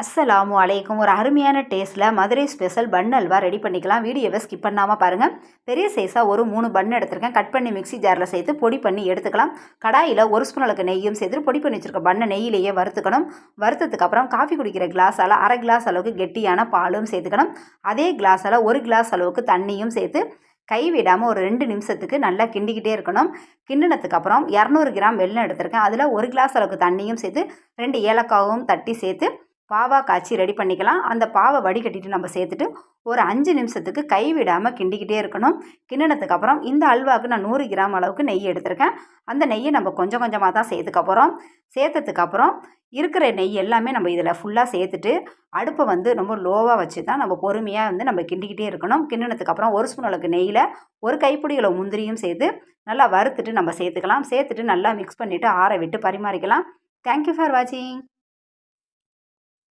அஸ்ஸலாமு அலைக்கும். ஒரு அருமையான டேஸ்ட்டில் Madurai special bun halwa ready பண்ணிக்கலாம். வீடியோவை ஸ்கிப் பண்ணாமல் பாருங்கள் பெரிய சைஸாக ஒரு மூணு பன் எடுத்திருக்கேன். கட் பண்ணி மிக்ஸி ஜாரில் சேர்த்து பொடி பண்ணி எடுத்துக்கலாம். கடாயில் ஒரு ஸ்பூன் அளவுக்கு நெய்யும் சேர்த்து பொடி பண்ணி வச்சுருக்க பண்ணை நெய்யிலேயே வறுத்துக்கணும். வறுத்ததுக்கு அப்புறம் காஃபி குடிக்கிற கிளாஸால் அரை கிளாஸ் அளவுக்கு கெட்டியான பாலும் சேர்த்துக்கணும். அதே கிளாஸால் ஒரு கிளாஸ் அளவுக்கு தண்ணியும் சேர்த்து கைவிடாமல் ஒரு ரெண்டு நிமிஷத்துக்கு நல்லா கிண்டிக்கிட்டே இருக்கணும். கிண்டினத்துக்கப்புறம் இரநூறு கிராம் வெள்ளம் எடுத்திருக்கேன். அதில் ஒரு கிளாஸ் அளவுக்கு தண்ணியும் சேர்த்து ரெண்டு ஏலக்காவும் தட்டி சேர்த்து பாவா காய்ச்சி ரெடி பண்ணிக்கலாம். அந்த பாவை வடிகட்டிட்டு நம்ம சேர்த்துட்டு ஒரு அஞ்சு நிமிஷத்துக்கு கை விடாமல் கிண்டிக்கிட்டே இருக்கணும். கிண்டினதுக்கு அப்புறம் இந்த அல்வாவுக்கு நான் நூறு கிராம் அளவுக்கு நெய் எடுத்திருக்கேன். அந்த நெய்யை நம்ம கொஞ்சம் கொஞ்சமாக தான் சேர்த்துக்க போகிறோம் சேர்த்ததுக்கு அப்புறம் இருக்கிற நெய் எல்லாமே நம்ம இதில் ஃபுல்லாக சேர்த்துட்டு அடுப்பை வந்து ரொம்ப லோவாக வச்சு தான் நம்ம பொறுமையாக வந்து நம்ம கிண்டிக்கிட்டே இருக்கணும். கிண்டினதுக்கு அப்புறம் ஒரு ஸ்பூன் அளவுக்கு நெய்யில் ஒரு கைப்பிடிகளை முந்திரியும் சேர்த்து நல்லா வறுத்துட்டு நம்ம சேர்த்துக்கலாம். சேர்த்துட்டு நல்லா மிக்ஸ் பண்ணிவிட்டு ஆற விட்டு பரிமாறிக்கலாம். தேங்க்யூ ஃபார் வாட்சிங்